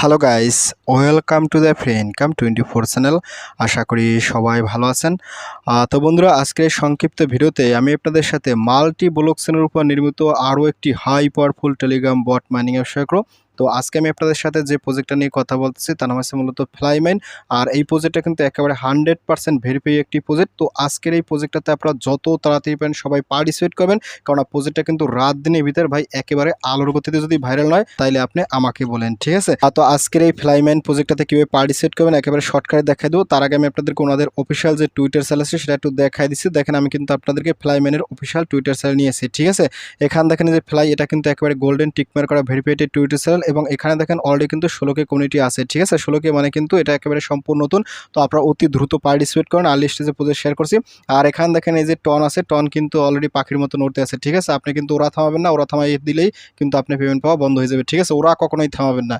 Hello guys welcome to the free income twenty four channel আশা করি সবাই ভালো আছেন। তো বন্ধুরা, আজকের সংক্ষিপ্ত ভিডিওতে আমি আপনাদের সাথে মাল্টি ব্লকসেনের উপর নির্মিত আরও একটি high powerful Telegram bot mining বিষয় করব। তো আজকে আমি আপনাদের সাথে যে প্রজেক্টটা নিয়ে কথা বলতেছি, তার নাম হচ্ছে মূলত ফ্লাইমাইন আর এই প্রজেক্টটা কিন্তু একেবারে হান্ড্রেড পার্সেন্ট ভেরিফাই একটি প্রজেক্ট তো আজকের এই প্রজেক্টটাতে আপনারা যত তাড়াতাড়ি পারেন সবাই পার্টিসিপেট করবেন। কারণ প্রজেক্টটা কিন্তু রাত দিনের ভিতরে ভাই একেবারে আলোর গতিতে যদি ভাইরাল নয় তাইলে আপনি আমাকে বলেন, ঠিক আছে? তো আজকের এই ফ্লাইম্যান প্রজেক্টটাতে কীভাবে পার্টিসিপেট করবেন একেবারে শর্টকাটে দেখাই দেবো। তার আগে আমি আপনাদেরকে ওনাদের অফিসিয়াল যে টুইটার চ্যানেল আছে, সেটা একটু দেখাই দিচ্ছি। দেখেন, আমি কিন্তু আপনাদেরকে ফ্লাইম্যানের অফিসিয়াল টুইটার চ্যানেল নিয়েছি ঠিক আছে? এখানে দেখেন যে ফ্লাই এটা কিন্তু একেবারে গোল্ডেন টিকমার করা ভেরিফাইড টুইটার চ্যানেল এবং এখানে দেখেন অলরেডি কিন্তু ষোলোকে কমিউনিটি আছে, ঠিক আছে? ষোলোকে মানে কিন্তু এটা একেবারে সম্পূর্ণ নতুন। তো আপনারা অতি দ্রুত পার্টিসিপেট করেন আর্লি স্টেজে প্রজেক্ট শেয়ার করছি। আর এখানে দেখেন এই যে টন আছে টন কিন্তু অলরেডি পাখির মতো নড়তে আছে, ঠিক আছে? আপনি কিন্তু ওরা থামাবেন না, ওরা থামাই দিলেই কিন্তু আপনি পেমেন্ট পাওয়া বন্ধ হয়ে যাবে, ঠিক আছে? ওরা কখনোই থামাবেন না,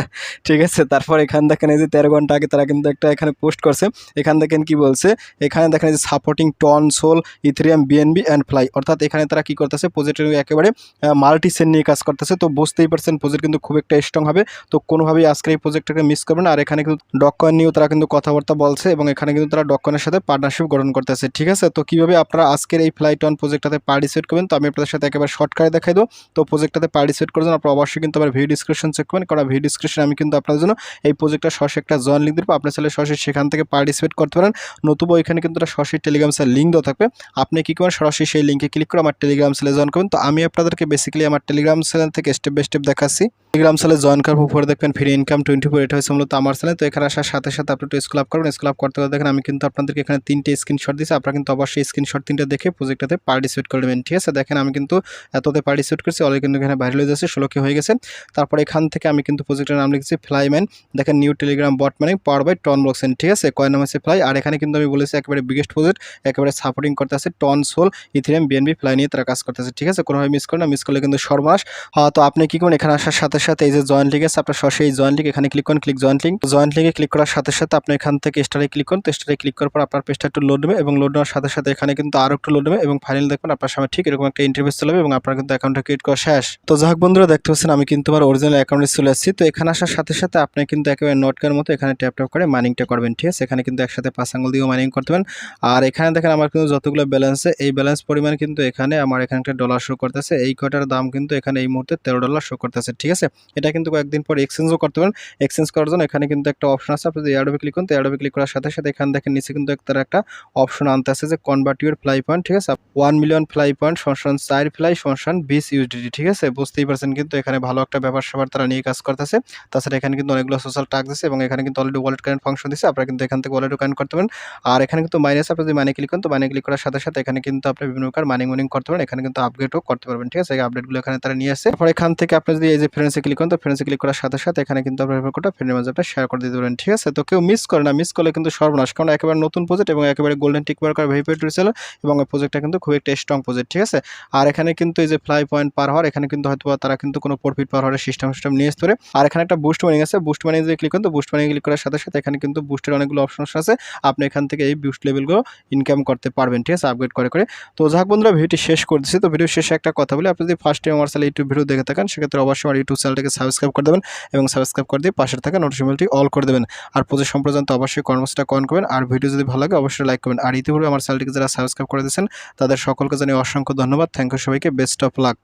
ঠিক আছে? তারপর এখানে দেখেন এই যে তেরো ঘণ্টা আগে তারা কিন্তু একটা এখানে পোস্ট করছে। এখান দেখেন কি বলছে? এখানে দেখেন যে supporting TON SOL Ethereum BNB and fly অর্থাৎ এখানে তারা কি করতেছে? প্রজেক্টের একেবারে মাল্টি সেন নিয়ে কাজ করতেছে। তো বুঝতেই পারছেন প্রজেক্ট কিন্তু খুব একটা স্ট্রং হবে। তো কোনোভাবেই আজকের এই প্রজেক্টটাকে মিস করবেন। আর এখানে কিন্তু ডককয়েন নিয়েও তারা কিন্তু কথাবার্তা বলছে এবং এখানে কিন্তু তারা ডককয়েনের সাথে পার্টনারশিপ গঠন করতেছে, ঠিক আছে? তো কীভাবে আপনারা আজকের এই ফ্লাইট অন প্রজেক্টটাতে পার্টিসিপেট করবেন? তো আমি আপনাদের সাথে একেবারে শর্টকাটে দেখাই দেবো। তো প্রজেক্টটাতে পার্টিসিপেট করার জন্য আপনারা অবশ্যই কিন্তু আমার ভিডিও ডিসক্রিপশন চেক করবেন। কারণ ভিডিও ডিসক্রিপশন আমি কিন্তু আপনাদের জন্য এই প্রজেক্টটা সরাসরি একটা জয়েন লিঙ্ক দেবো। আপনার চাইলে সরাসরি সেখান থেকে পার্টিসিপেট করতে পারেন। নতুবা এখানে কিন্তু সরাসরি টেলিগ্রাম সেল লিঙ্ক দেওয়া থাকবে। আপনি কী করেন সরাসরি সেই লিঙ্কে ক্লিক করে আমার টেলিগ্রাম সেলে জয়েন করবেন। তো আমি আপনাদেরকে বেসিক্যালি আমার টেলিগ্রাম সেল থেকে স্টেপ বাই স্টেপ দেখাচ্ছি। টেলিগ্রাম সালে জয়েন করার উপরে দেখবেন ফ্রি ইনকাম টোয়েন্টি ফোর এটা হচ্ছে মূলত আমার চ্যানেল। তো এখানে আসার সাথে সাথে আপনি একটু স্কুল আপ করবেন। স্কুল আপ করতে দেখেন আমি কিন্তু আপনাদেরকে এখানে তিনটে স্ক্রিনশট দিচ্ছি আপনারা কিন্তু অবশ্যই স্ক্রিনশট তিনটে দেখে প্রজেক্টটাতে পার্টিসিপেট করবেন ঠিক আছে? দেখেন আমি কিন্তু এততে পার্টিসিপেট করছি। অলরেডি কিন্তু এখানে ভাইরাল হয়ে যাচ্ছে ষোলোকে হয়ে গেছে। তারপর এখান থেকে আমি কিন্তু প্রজেক্টের নাম লিখেছি ফ্লাইম্যান দেখেন নিউ টেলিগ্রাম বট মানে পাওয়ার বাই টন ব্লকসেন ঠিক আছে? কয় নাম আছে ফ্লাই আর এখানে কিন্তু আমি বলেছি একেবারে বিগেস্ট প্রজেক্ট একেবারে সাপোর্টিং করতে আছে TON SOL Ethereum BNB fly নিয়ে তারা কাজ করতেছে। ঠিক আছে? কোনোভাবে মিস করে না। মিস করলে কিন্তু সর্বনাশ। তো আপনি কি করুন এখানে আসার সাথে সাথে এই যে জয়েন্ট লিঙ্ক আছে, আপনার সরাসরি জয়েন্ট লিঙ্ক এখানে ক্লিক করুন ক্লিক জয়েন্ট লিঙ্ক জয়েন্ট লিঙ্কে ক্লিক করার সাথে সাথে আপনি এখান থেকে স্টারে ক্লিক করুন। তো স্টারে ক্লিক করার পর আপনার পেজটা একটু লোড নেবে এবং লোড নেওয়ার সাথে সাথে এখানে কিন্তু আরও একটু লোড নেবে এবং ফাইনাল দেখবেন আপনার সামনে ঠিক এরকম একটা ইন্টারভিউ চলে এবং আপনার কিন্তু অ্যাকাউন্টটা ক্রিয়েট করা শেষ। তো যাই বন্ধুরা, দেখতে পাচ্ছেন আমি কিন্তু আমার অরিজিনাল অ্যাকাউন্টে চলে আসছি। তো এখানে আসার সাথে সাথে আপনি কিন্তু একেবারে নোটকার মতো এখানে ট্যাপ ট্যাপ করে মাইনিংটা করবেন, ঠিক আছে? এখানে কিন্তু একসাথে পাঁচ আঙ্গুল দিয়েও মাইনিং করতে পারেন। আর এখানে দেখেন আমার কিন্তু যতগুলো ব্যালেন্সে এই ব্যালেন্স পরিমাণ কিন্তু এখানে আমার এখানে একটা ডলার শো করতেছে। এই কয়টার দাম কিন্তু এখানে এই মুহূর্তে তেরো ডলার শো করতেছে, ঠিক আছে? এটা কিন্তু কয়েকদিন পর এক্সচেঞ্জও করতে পারেন। এক্সচেঞ্জ করার জন্য এখানে কিন্তু একটা অপশন আছে। আপনি এয়ারডোবে ক্লিক করুন, তো এয়ারডোবে ক্লিক করার সাথে সাথে এখানে দেখেন নিচে কিন্তু একটা একটা অপশন আনতে আছে যে কনভার্ট ইউর ফ্লাই পয়েন্ট ঠিক আছে? ওয়ান মিলিয়ন ফ্লাই পয়েন্ট সংসান চার ফ্লাই সংসান বিশ ইউডিটি ঠিক আছে? বুঝতেই পারছেন কিন্তু এখানে ভালো একটা ব্যাপার স্যাপার তারা নিয়ে কাজ করতেছে। তাছাড়া এখানে কিন্তু অনেকগুলো সোশ্যাল টাক দিচ্ছে এবং এখানে কিন্তু অলরেডি ওয়ালেট কারেন্ট ফাংশন দিচ্ছে আপনারা কিন্তু এখান থেকে ওয়ালেটও কারেন্ট করতে পারেন। আর এখানে কিন্তু মাইনাস আপনি যদি মানি ক্লিক করেন, তো মানি ক্লিক করার সাথে সাথে এখানে কিন্তু আপনি বিভিন্ন প্রকার মাইনিং উইনিং করতে পারেন। এখানে কিন্তু আপগ্রেডও করতে পারবেন, ঠিক আছে? এই আপডেটগুলো এখানে তারা নিয়ে আসছে তারপর এখান থেকে আপনি যদি এই যে ফ্রেন্ডসে ক্লিক করেন, তো ফ্রেন্ডসে ক্লিক করার সাথে সাথে এখানে কিন্তু আপনার কোডটা ফ্রেন্ডের মাঝে আপনি শেয়ার করে দিতে পারেন, ঠিক আছে? তো কেউ মিস করে না মিস করলে কিন্তু সর্বনাশ, কারণ একেবারে নতুন প্রজেক্ট এবং একেবারে গোল্ডেন টিক করা ভেরিফাইড রিসেল এবং এই প্রজেক্টটা কিন্তু খুব একটা স্ট্রং প্রজেক্ট ঠিক আছে? আর এখানে কিন্তু এই যে ফ্লাই পয়েন্ট পার হওয়ার, এখানে কিন্তু হয়তো তারা কিন্তু কোনো প্রফিট পার হওয়ার সিস্টেম সিস্টেম নিয়ে আসতে আর এখানে একটা বুস্ট মানিং আছে বুস্ট মানিং যদি ক্লিক করেন, তো বুস্ট মানিং ক্লিক করার সাথে সাথে এখানে কিন্তু বুস্টের অনেকগুলো অপশন আছে, আপনি এখান থেকে এই বুস্ট লেভেলগুলো ইনকাম করতে পারবেন, ঠিক আছে? আপগ্রেড করে করে। তো যাক বন্ধুরা ভিডিওটি শেষ করে দিচ্ছি তো ভিডিও শেষে একটা কথা বলি, আপনি যদি ফার্স্ট টাইম আমার চ্যানেল ইউটিউব ভিডিও দেখে থাকেন, সেক্ষেত্রে অবশ্যই আমার ইউটিউব চ্যানেলটাকে সাবস্ক্রাইব করে দেবেন এবং সাবস্ক্রাইব করে দিয়ে পাশে থাকা নোটিফিকেশনটি অল করে দেবেন। আর প্রতি সম্প্রদান তো অবশ্যই কর্মসূচিটা কন করবেন। আর ভিডিও যদি ভালো লাগে, অবশ্যই লাইক করবেন। আর ইতিপূর্বে আমার চ্যানেলটিকে যারা সাবস্ক্রাইব করে দিয়েছেন, তাদের সকলকে জানিয়ে অসংখ্য ধন্যবাদ। থ্যাংক ইউ সবাইকে। Best of luck